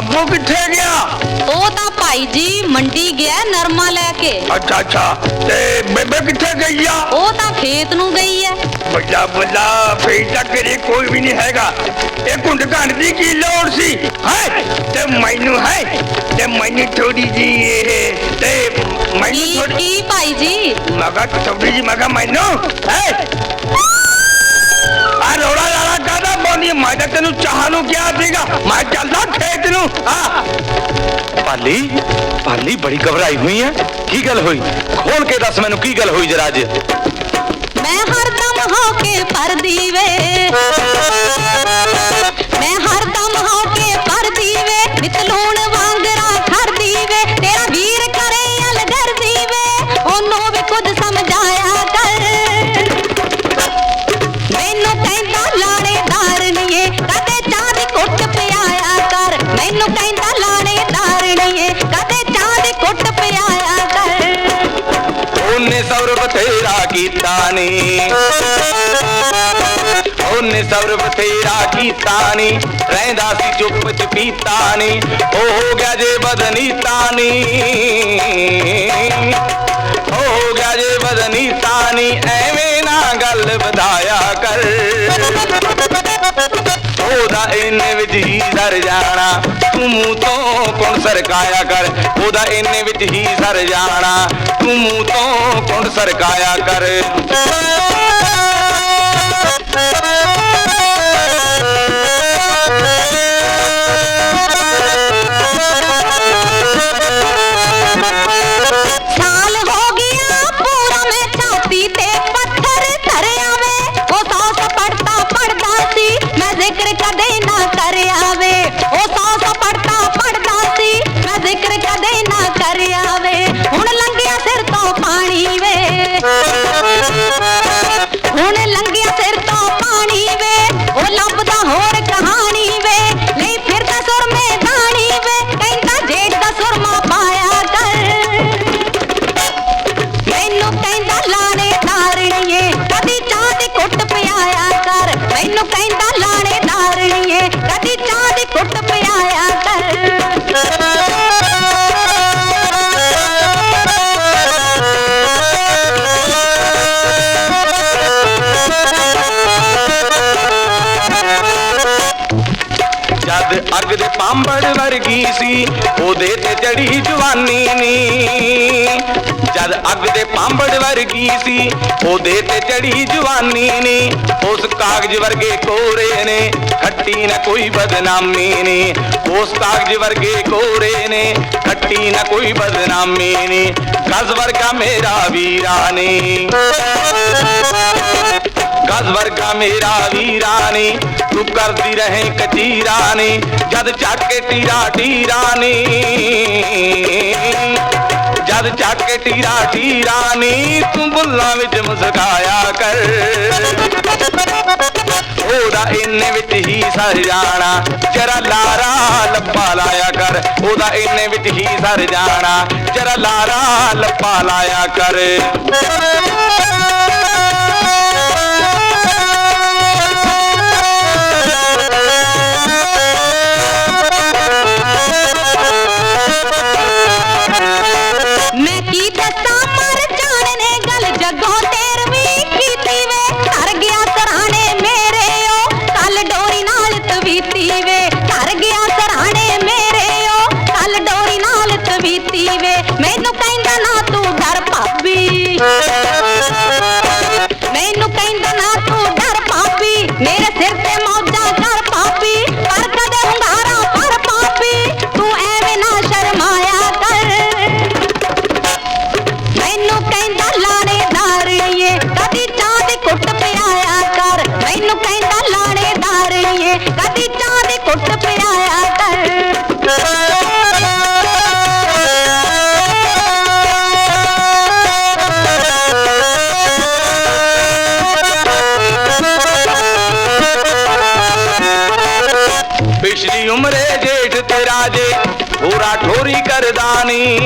ਬਾਬੂ ਕਿੱਥੇ ਗਿਆ? ਉਹ ਤਾਂ ਭਾਈ ਜੀ ਮੰਡੀ ਗਿਆ ਨਰਮਾ ਲੈ ਕੇ। ਅੱਛਾ ਅੱਛਾ। ਤੇ ਬੇਬੇ ਕਿੱਥੇ ਗਈ ਆ? ਉਹ ਤਾਂ ਖੇਤ ਨੂੰ ਗਈ ਐ। ਬੱਲਾ ਬੱਲਾ ਫੇਰ ਤੱਕ ਕਰੇ ਕੋਈ ਵੀ ਨਹੀਂ ਹੈਗਾ। ਇਹ ਕੁੰਡ ਘੰਟ ਦੀ ਕੀ ਲੋੜ ਸੀ? ਹੈ? ਤੇ ਮੈਨੂੰ ਹੈ? ਤੇ ਮੈਨੂੰ ਥੋੜੀ ਜੀ ਇਹ ਤੇ ਮੈਨੂੰ ਕੀ ਥੋੜੀ ਕੀ ਭਾਈ ਜੀ? ਮਗਾ ਥੋੜੀ ਜੀ ਮਗਾ ਮੈਨੂੰ ਹੈ? ਆ ਰੋੜਾ ਲਾਲਾ ਕਾਦਾ ਬੋਨੀ ਮੈਂ ਤਾਂ ਤੈਨੂੰ ਚਾਹ ਨੂੰ ਕਿਹਾ ਸੀਗਾ। ਮੈਂ ਚੱਲਦਾ ਖੇਤ ਪਾਲੀ? ਪਾਲੀ ਬੜੀ ਘਬਰਾਈ ਹੋਈ ਹੈ ਕੀ ਗੱਲ ਹੋਈ? ਖੋਲ ਕੇ ਦੱਸ ਮੈਨੂੰ ਕੀ ਗੱਲ ਹੋਈ ਜਰਾ ਅੱਜ। ਮੈਂ ਹਰਦਮ ਹੋ ਕੇ ਪਰਦੀ ਵੇ। ਮੈਂ ਹਰਦਮ ਹੋ ਕੇ ਪਰਦੀ ਵੇ। ਨਿਤ ਵਾਂਗਰਾ ਖਰਦੀ ਵੇ। ਤੇਰਾ ਵੀਰ ਕਰੇ ਅਲਗਰਦੀ ਵੇ। ਉਹਨੂੰ ਵੀ ਕੁਝ ਸਮਝਾਇਆ ਕਰ। ਕੀਤਾ ਨੀ। ਉਹਨੇ ਸਬਰ ਬਥੇਰਾ ਕੀਤਾ ਨੀ। ਰਹਿੰਦਾ ਸੀ ਚੁੱਪ ਚ ਚਪੀਤਾ ਨੀ। ਉਹ ਹੋ ਗਿਆ ਜੇ ਬਦਨੀਤਾ ਨੀ। ਉਹ ਹੋ ਗਿਆ ਜੇ ਬਦਨੀਤਾ ਨੀ। ਐਵੇਂ ਨਾ ਗੱਲ ਵਧਾਇਆ ਕਰ। ਉਹਦਾ ਇੰਨੇ ਵਿੱਚ ਹੀ ਸਰ ਜਾਣਾ। ਤੂੰ ਮੂੰਹ ਤੋਂ ਕੌਣ ਸਰਕਾਇਆ ਕਰ? ਉਹਦਾ ਇੰਨੇ ਵਿੱਚ ਹੀ ਸਰ ਜਾਣਾ। ਤੂੰ ਮੂੰਹ ਤੋਂ ਕੌਣ ਸਰਕਾਇਆ ਕਰ? ਜਦ ਅੱਗ ਦੇ ਪਾਂਬੜ ਵਰਗੀ ਸੀ, ਉਹਦੇ ਤੇ ਚੜੀ ਜਵਾਨੀ ਨੀ। ਜਦ ਅੱਗ ਦੇ ਪਾਂਬੜ ਵਰਗੀ ਸੀ, ਉਹਦੇ ਤੇ ਚੜੀ ਜਵਾਨੀ ਨੀ। ਉਸ ਕਾਗਜ਼ ਵਰਗੇ ਕੋਰੇ ਨੇ, ਖੱਟੀ ਨਾ ਕੋਈ ਬਦਨਾਮੀ ਨੀ। ਉਸ ਕਾਗਜ਼ ਵਰਗੇ ਕੋਰੇ ਨੇ, ਖੱਟੀ ਨਾ ਕੋਈ ਬਦਨਾਮੀ ਨੀ। ਗਜ਼ ਵਰਗਾ ਮੇਰਾ ਵੀਰਾ ਨੀ। ਗਜ਼ ਵਰਗਾ ਮੇਰਾ ਵੀਰਾ ਨੀ। ਤੂੰ ਕਰਦੀ ਰਹੇ ਕਚੀਰਾ ਨੀ। ਜਦ ਚੱਕ ਟੀਰਾ ਟੀਰਾ ਨੀ। ਜਦ ਚੱਕ ਟੀਰਾ ਟੀਰਾ ਨੀ। ਤੂੰ ਬੁੱਲਾਂ ਵਿੱਚ ਮੁਸਕਾਇਆ ਕਰ। ਉਹਦਾ ਇੰਨੇ ਵਿੱਚ ਹੀ ਸਰ ਜਾਣਾ। ਜਰਾ ਲਾਰਾ ਲੱਪਾ ਲਾਇਆ ਕਰ। ਉਹਦਾ ਇੰਨੇ ਵਿੱਚ ਹੀ ਸਰ ਜਾਣਾ। ਜਰਾ ਲਾਰਾ ਲੱਪਾ ਲਾਇਆ ਕਰ। ਹੋਰਾ ਠੋਰੀ ਕਰਦਾ ਨੀ।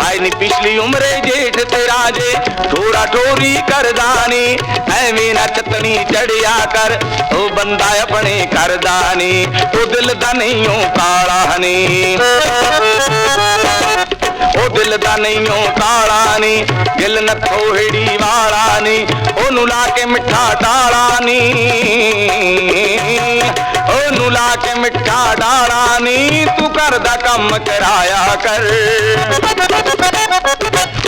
ਹਾਏ ਨੀ ਪਿਛਲੀ ਉਮਰੇ ਜੇਠ ਤੇ ਜੇ ਠੋਰਾ ਠੋਰੀ ਕਰਦਾ ਨੀ। ਐਵੇਂ ਨਾ ਚਤਣੀ ਚੜਿਆ ਕਰ, ਉਹ ਬੰਦਾ ਆਪਣੇ ਕਰਦਾ ਨੀ। ਉਹ ਦਿਲ ਦਾ ਨਹੀਂ ਉਹ ਕਾਲਾ ਨੀ। ਉਹ ਦਿਲ ਦਾ ਨਹੀਂ ਉਹ ਕਾਲਾ ਨੀ। ਗਿਲ ਨੱਥੋ ਹਿੜੀ ਵਾਲਾ ਨੀ। ਉਹਨੂੰ ਲਾ ਕੇ ਮਿੱਠਾ ਡਾਲਾ ਨੀ। ਉਹਨੂੰ ਲਾ ਕੇ ਮਿੱਠਾ ਡਾਲਾ ਨੀ ਤੂੰ ਘਰ ਦਾ ਕੰਮ ਕਰਾਇਆ ਕਰ।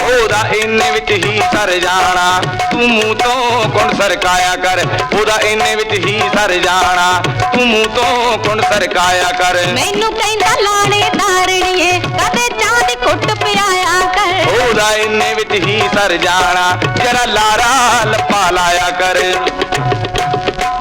ਉਹਦਾ ਇੰਨੇ ਵਿੱਚ ਹੀ ਸਰ ਜਾਣਾ ਤੂੰ ਮੂੰਹ ਤੋਂ ਗੁਣ ਸਰਕਾਇਆ ਕਰ। ਉਹਦਾ ਇੰਨੇ ਵਿੱਚ ਹੀ ਸਰ ਜਾਣਾ ਤੂੰ ਮੂੰਹ ਤੋਂ ਗੁਣ ਸਰਕਾਇਆ ਕਰ। ਮੈਨੂੰ ਕਹਿੰਦਾ ਲਾਣੇ ਦਾਰਣੀਏ ਕਦੇ ਚਾਹ ਦੀ ਘੁੱਟ ਪਿਆਇਆ ਕਰ। ਉਹਦਾ ਇੰਨੇ ਵਿੱਚ ਹੀ ਸਰ ਜਾਣਾ ਜਰਾ ਲਾਰਾ ਲੱਪਾ ਲਾਇਆ ਕਰ।